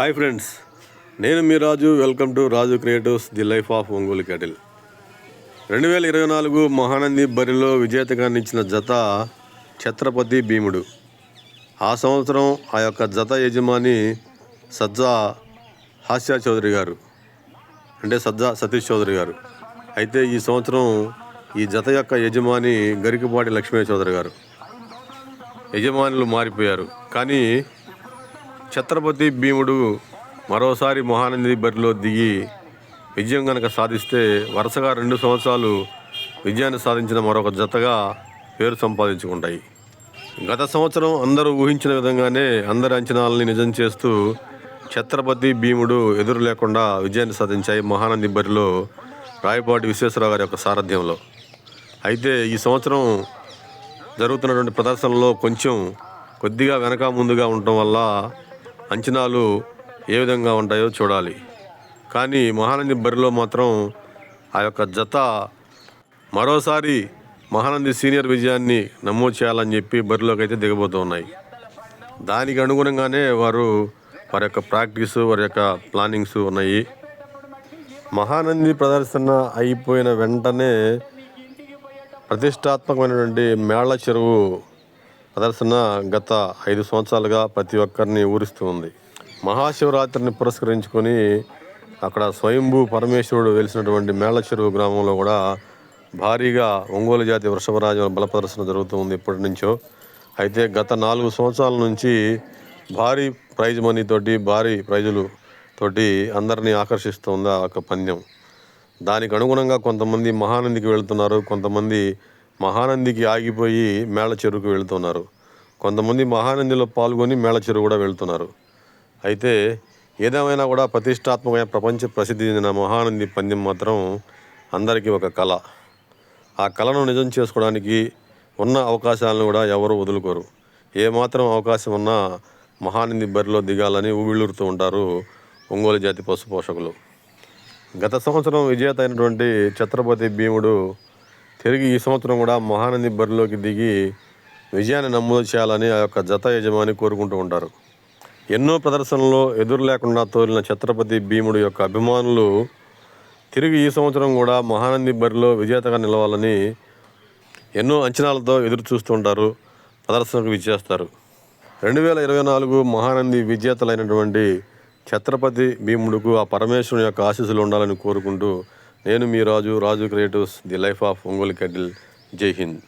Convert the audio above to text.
Hi friends నేను మీ Raju welcome to Raju creatives the life of Ongole cattle. రెండు వేల ఇరవై నాలుగు మహానంది బరిలో విజేతగా నిలిచిన జత ఛత్రపతి భీముడు. ఆ సంవత్సరం ఆ యొక్క జత యజమాని సజ్జా హాస్య చౌదరి గారు. అంటే సజ్జా సతీష్ చౌదరి గారు. అయితే ఈ సంవత్సరం ఈ జత యొక్క యజమాని గరికపాటి లక్ష్మీ చౌదరి గారు. యజమానులు మారిపోయారు. కానీ ఛత్రపతి భీముడు మరోసారి మహానంది బరిలో దిగి విజయం కనుక సాధిస్తే వరుసగా రెండు సంవత్సరాలు విజయాన్ని సాధించిన మరొక జతగా పేరు సంపాదించుకుంటాయి. గత సంవత్సరం అందరూ ఊహించిన విధంగానే అందరి అంచనాలని నిజం చేస్తూ ఛత్రపతి భీముడు ఎదురు లేకుండా విజయాన్ని సాధించాయి మహానంది బరిలో రాయపాటి విశ్వేశ్వరరావు గారి యొక్క సారథ్యంలో. అయితే ఈ సంవత్సరం జరుగుతున్నటువంటి ప్రదర్శనలో కొంచెం కొద్దిగా వెనక ముందుగా ఉండటం వల్ల అంచనాలు ఏ విధంగా ఉంటాయో చూడాలి. కానీ మహానంది బరిలో మాత్రం ఆ యొక్క జత మరోసారి మహానంది సీనియర్ విజయాన్ని నమోదు చేయాలని చెప్పి బరిలోకి అయితే దిగబోతూ ఉన్నాయి. దానికి అనుగుణంగానే వారు వారి యొక్క ప్రాక్టీస్ వారి యొక్క ప్లానింగ్స్ ఉన్నాయి. మహానంది ప్రదర్శన అయిపోయిన వెంటనే ప్రతిష్టాత్మకమైనటువంటి మేళ్ళ చెరువు ప్రదర్శన గత ఐదు సంవత్సరాలుగా ప్రతి ఒక్కరిని ఊరిస్తూ ఉంది. మహాశివరాత్రిని పురస్కరించుకొని అక్కడ స్వయంభూ పరమేశ్వరుడు వెలిసినటువంటి మేళ్ళ చెరువు గ్రామంలో కూడా భారీగా ఒంగోలు జాతి వృషభరాజు బల ప్రదర్శన జరుగుతుంది ఇప్పటి నుంచో. అయితే గత నాలుగు సంవత్సరాల నుంచి భారీ ప్రైజ్ మనీ తోటి భారీ ప్రైజులు తోటి అందరినీ ఆకర్షిస్తుంది ఆ యొక్క పందెం. దానికి అనుగుణంగా కొంతమంది మహానందికి వెళ్తున్నారు కొంతమంది మహానందికి ఆగిపోయి మేళ చెరువుకు వెళుతున్నారు. కొంతమంది మహానందిలో పాల్గొని మేళ చెరువు కూడా వెళ్తున్నారు. అయితే ఏదేమైనా కూడా ప్రతిష్టాత్మకమైన ప్రపంచ ప్రసిద్ధి చెందిన మహానంది పందెం మాత్రం అందరికీ ఒక కళ. ఆ కళను నిజం చేసుకోవడానికి ఉన్న అవకాశాలను కూడా ఎవరు వదులుకోరు. ఏమాత్రం అవకాశం ఉన్నా మహానంది బరిలో దిగాలని ఊవిళ్ళూరుతూ ఉంటారు ఒంగోలు జాతి పశు పోషకులు. గత సంవత్సరం విజేత అయినటువంటి ఛత్రపతి భీముడు తిరిగి ఈ సంవత్సరం కూడా మహానంది బరిలోకి దిగి విజయాన్ని నమోదు చేయాలని ఆ యొక్క జత యజమాని కోరుకుంటూ ఉంటారు. ఎన్నో ప్రదర్శనలో ఎదురు లేకుండా తోలిన ఛత్రపతి భీముడు యొక్క అభిమానులు తిరిగి ఈ సంవత్సరం కూడా మహానంది బరిలో విజేతగా నిలవాలని ఎన్నో అంచనాలతో ఎదురు చూస్తుంటారు ప్రదర్శనకు విచ్చేస్తారు. రెండు వేల ఇరవై నాలుగు మహానంది విజేతలైనటువంటి ఛత్రపతి భీముడుకు ఆ పరమేశ్వరుని యొక్క ఆశీస్సులు ఉండాలని కోరుకుంటూ నేను మీ Raju Raju creatives the life of Ongole cattle Jai Hind.